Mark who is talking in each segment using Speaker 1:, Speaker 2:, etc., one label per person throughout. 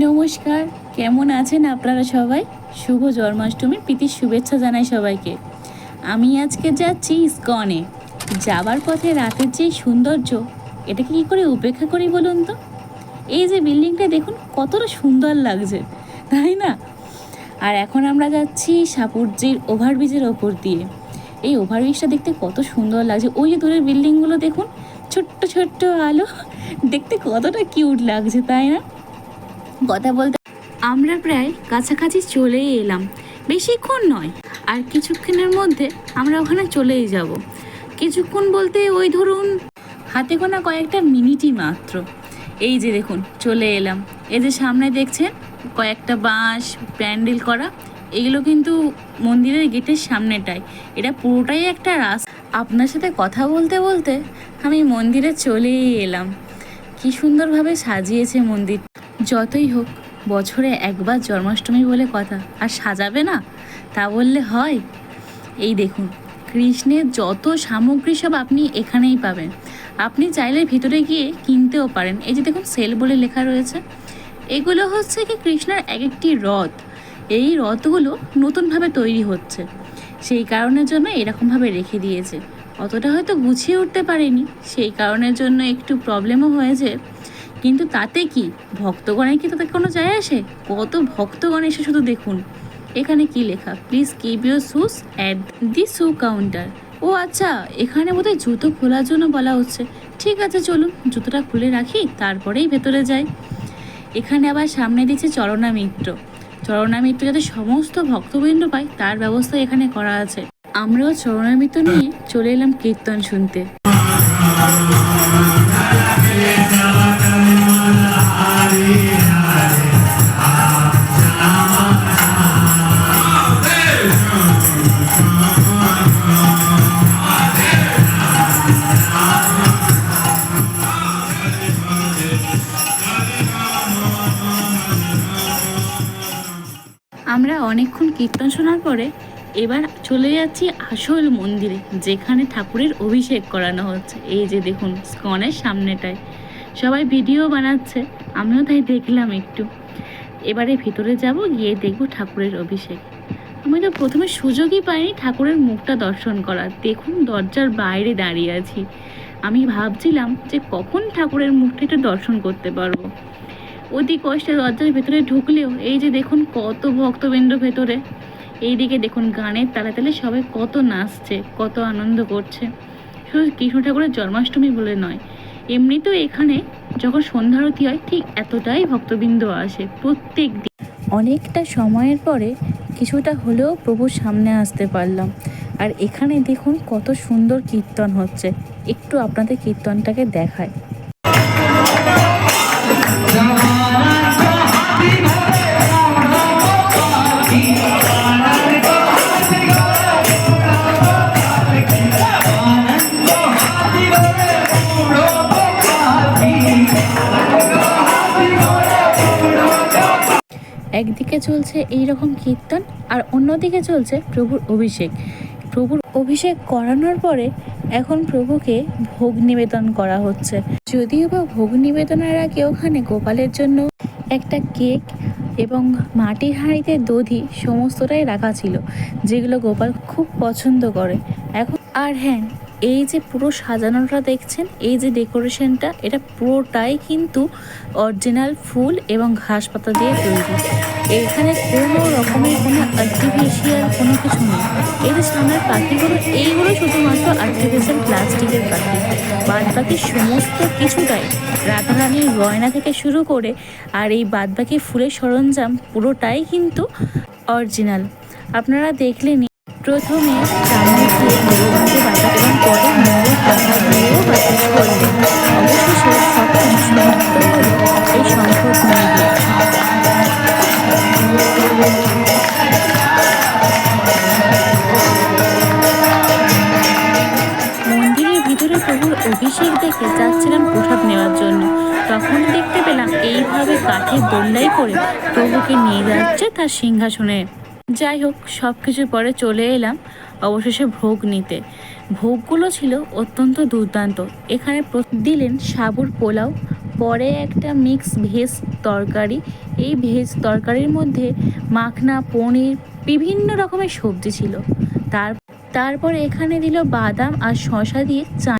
Speaker 1: নমস্কার, কেমন আছেন আপনারা সবাই? শুভ জন্মাষ্টমীর প্রীতির শুভেচ্ছা জানাই সবাইকে। আমি আজকে যাচ্ছি ইস্কনে। যাবার পথে রাতের যে সৌন্দর্য, এটাকে কী করে উপেক্ষা করি বলুন তো? এই যে বিল্ডিংটা দেখুন, কতটা সুন্দর লাগছে, তাই না? আর এখন আমরা যাচ্ছি সাপুরজির ওভারব্রিজের ওপর দিয়ে। এই ওভারব্রিজটা দেখতে কত সুন্দর লাগছে। ওই যে দূরের বিল্ডিংগুলো দেখুন, ছোট্ট ছোট্ট আলো, দেখতে কতটা কিউট লাগছে, তাই না? কথা বলতে আমরা প্রায় কাছাকাছি চলেই এলাম। বেশিক্ষণ নয়, আর কিছুক্ষণের মধ্যে আমরা ওখানে চলেই যাব। কিছুক্ষণ বলতে ওই ধরুন হাতে গোনা কয়েকটা মিনিটই মাত্র। এই যে দেখুন, চলে এলাম। এই যে সামনে দেখছেন, কয়েকটা বাঁশ, প্যান্ডেল করা, এগুলো কিন্তু মন্দিরের গেটের সামনেটায় এটা পুরোটাই একটা রাস আপনার সাথে কথা বলতে বলতে আমি মন্দিরে চলেই এলাম। কি সুন্দরভাবে সাজিয়েছে মন্দির যতই হোক, বছরে একবার জন্মাষ্টমী বলে কথা। আর সাজাবে না? তা বললে হয়। এই দেখুন, কৃষ্ণের যত সামগ্রী সব আপনি এখানেই পাবেন। আপনি চাইলে ভিতরে গিয়ে কিনতেও পারেন। এই যে দেখুন, সেল বলে লেখা রয়েছে। এগুলো হচ্ছে কি কৃষ্ণের এক একটি রথ। এই রথগুলো নতুনভাবে তৈরি হচ্ছে। সেই কারণের জন্য এরকমভাবে রেখে দিয়েছে। অতটা হয়তো গুছিয়ে উঠতে পারেনি। সেই কারণের জন্য একটু প্রবলেমও হয়েছে। কিন্তু তাতে কি? ভক্তগণের কি তাতে কোনো যায় আসে? কত ভক্তগণ এসে শুধু দেখুন। এখানে কি লেখা? Please keep your shoes at the shoe counter ও আচ্ছা এখানে বোধহয় জুতো খোলার জন্য বলা হচ্ছে। ঠিক আছে, চলুন। জুতোটা খুলে রাখি, তারপরেই ভেতরে যাই। এখানে আবার সামনে দিচ্ছে চরণা মিত্র। চরণা মিত্র যাতে সমস্ত ভক্তবৃন্দ পায়, তার ব্যবস্থা এখানে করা আছে। আমরাও চরণা মিত্র নিয়ে চলে এলাম কীর্তন শুনতে। আমরা অনেকক্ষণ কীর্তন শোনার পরে এবার চলে যাচ্ছি আসল মন্দিরে, যেখানে ঠাকুরের অভিষেক করানো হচ্ছে। এই যে দেখুন স্কনের সামনেটায়। সবাই ভিডিও বানাচ্ছে, আমিও তাই দেখলাম একটু। এবারে ভিতরে যাব, গিয়ে দেখব ঠাকুরের অভিষেক। আমি তো প্রথমে সুযোগই পাইনি ঠাকুরের মুখটা দর্শন করার। দেখুন, দরজার বাইরে দাঁড়িয়ে আছি। আমি ভাবছিলাম যে কখন ঠাকুরের মুখটা একটু দর্শন করতে পারব। অতি কষ্টে দরজার ভেতরে ঢুকলেও এই যে দেখুন কত ভক্তবৃন্দ ভেতরে, এইদিকে দেখুন গানের তালে তালে সবাই কত নাচছে, কত আনন্দ করছে। শুধু কৃষ্ণ ঠাকুরের জন্মাষ্টমী বলে নয়, এমনিতেও এখানে যখন সন্ধ্যারতি হয়, ঠিক এতটাই ভক্তবৃন্দ আসে প্রত্যেক দিন। অনেকটা সময়ের পরে কিছুটা হলেও প্রভুর সামনে আসতে পারলাম। আর এখানে দেখুন কত সুন্দর কীর্তন হচ্ছে। একটু আপনাদের কীর্তনটাকে দেখায়। একদিকে চলছে এই রকম কীর্তন আর অন্যদিকে চলছে প্রভুর অভিষেক। প্রভুর অভিষেক করানোর পরে এখন প্রভুকে ভোগ নিবেদন করা হচ্ছে। যদিও বা ভোগ নিবেদনের আগে ওখানে গোপালের জন্য একটা কেক এবং মাটির হাঁড়িতে দধি সমস্তটাই রাখা ছিল, যেগুলো গোপাল খুব পছন্দ করে। এখন আর হ্যাঁ এই যে পুরো সাজানোটা দেখছেন, এই যে ডেকোরেশনটা, এটা পুরোটাই কিন্তু অরিজিনাল ফুল এবং ঘাস পাতা দিয়ে তৈরি। এখানে কোনো রকমের কোনো আর্টিফিশিয়াল কোনো কিছু নেই। এই যে সামনের পাখিগুলো, এইগুলো শুধুমাত্র আর্টিফিশিয়াল প্লাস্টিকের পাখি। বাদ বাকি সমস্ত কিছুটাই রাধারানীর গয়না থেকে শুরু করে আর এই বাদ বাকি ফুলের সরঞ্জাম পুরোটাই কিন্তু অরিজিনাল। আপনারা দেখলেনই প্রথমে পরে মন্দিরের ভিতরে প্রভুর অভিষেক দেখে যাচ্ছিলাম প্রসাদ নেওয়ার জন্য। তখন দেখতে পেলাম এইভাবে কাঠের দোল্লাই করে প্রভুকে নিয়ে যাচ্ছে তার সিংহাসনে। যাই হোক সব কিছুর পরে চলে এলাম অবশেষে ভোগ নিতে। ভোগগুলো ছিল অত্যন্ত দুর্দান্ত। এখানে দিলেন সাবুর পোলাও,
Speaker 2: পরে একটা মিক্স ভেজ তরকারি। এই ভেজ তরকারির মধ্যে মাখনা, পনির, বিভিন্ন রকমের সবজি ছিল। তার তারপর এখানে দিল বাদাম আর শশা দিয়ে চা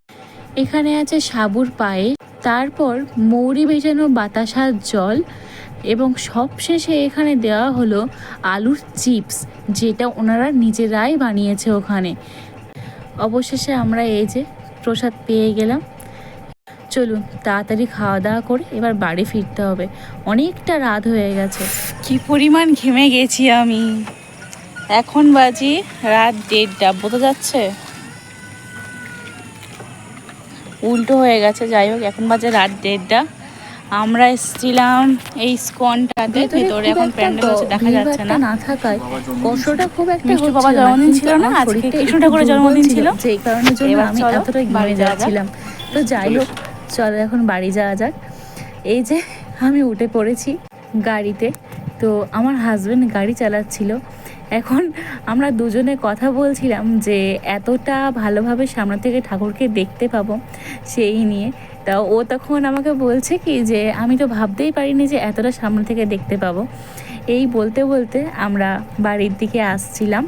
Speaker 2: এখানে আছে সাবুর পায়েস। তারপর মৌরি ভেজানো বাতাসার জল এবং সবশেষে এখানে দেওয়া হলো আলুর চিপস, যেটা ওনারা নিজেরাই বানিয়েছে ওখানে। অবশেষে আমরা এই যে প্রসাদ পেয়ে গেলাম। চলুন, তাড়াতাড়ি খাওয়া দাওয়া করে এবার বাড়ি ফিরতে হবে। অনেকটা রাত হয়ে গেছে। কি পরিমাণ ঘেমে গেছি আমি। এখন বাজি রাত দেড়টা। বোঝা যাচ্ছে? উল্টো হয়ে গেছে। যাই হোক, এখন বাজে রাত দেড়টা। আমরা এসেছিলাম এই স্কনটাতে ভেতরে এখন প্যান্ডেল হচ্ছে দেখা যাচ্ছে না।
Speaker 1: না থাকায় কষ্টটা খুব একটা হচ্ছিল
Speaker 2: বাবা জন্মদিন ছিল না, আজকে কৃষ্ণ ঠাকুরের জন্মদিন ছিল।
Speaker 1: যেই কারণে জন্য আমি এতটা
Speaker 2: বাড়ি।
Speaker 1: যাচ্ছিলাম। তো যাই হোক চলো এখন বাড়ি যাওয়া যাক। এই যে আমি উঠে পড়েছি গাড়িতে। তো আমার হাজবেন্ড গাড়ি চালাচ্ছিল। এখন আমরা দুজনে কথা বলছিলাম যে এতটা ভালোভাবে সামনে থেকে ঠাকুরকে দেখতে পাবো সেই নিয়ে। তা ও তখন আমাকে বলছে কি যে, আমি তো ভাবতেই পারিনি যে এতটা সামনে থেকে দেখতে পাবো। এই বলতে বলতে আমরা বাড়ির দিকে আসছিলাম।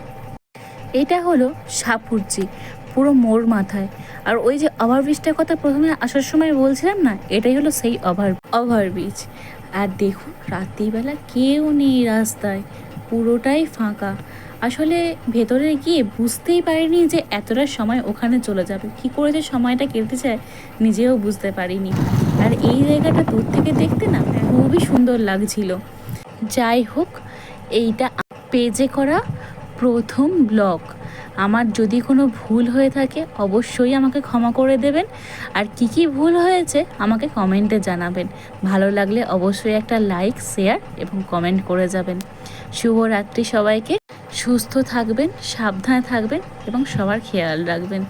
Speaker 1: এটা হলো সাপুরজি পুরো মোড় মাথায়। আর ওই যে ওভারব্রিজটার কথা প্রথমে আসার সময় বলছিলাম না, এটাই হলো সেই ওভার ওভারব্রিজ আর দেখুন, রাত্রিবেলা কেউ নেই রাস্তায়। পুরোটাই ফাঁকা। আসলে ভেতরে গিয়ে বুঝতেই পারিনি যে এতটা সময় ওখানে চলে যাবে। কি করে যে সময়টা কেটে যায় নিজেও বুঝতে পারিনি। আর এই জায়গাটা দূর থেকে দেখতে না খুবই সুন্দর লাগছিল। যাই হোক, এইটা পেজে করা প্রথম ব্লগ। আমার যদি কোনো ভুল হয়ে থাকে, অবশ্যই আমাকে ক্ষমা করে দেবেন। আর কি কি ভুল হয়েছে, আমাকে কমেন্টে জানাবেন। ভালো লাগলে অবশ্যই একটা লাইক শেয়ার এবং কমেন্ট করে যাবেন। শুভরাত্রি সবাইকে। সুস্থ থাকবেন, সাবধানে থাকবেন এবং সবার খেয়াল রাখবেন।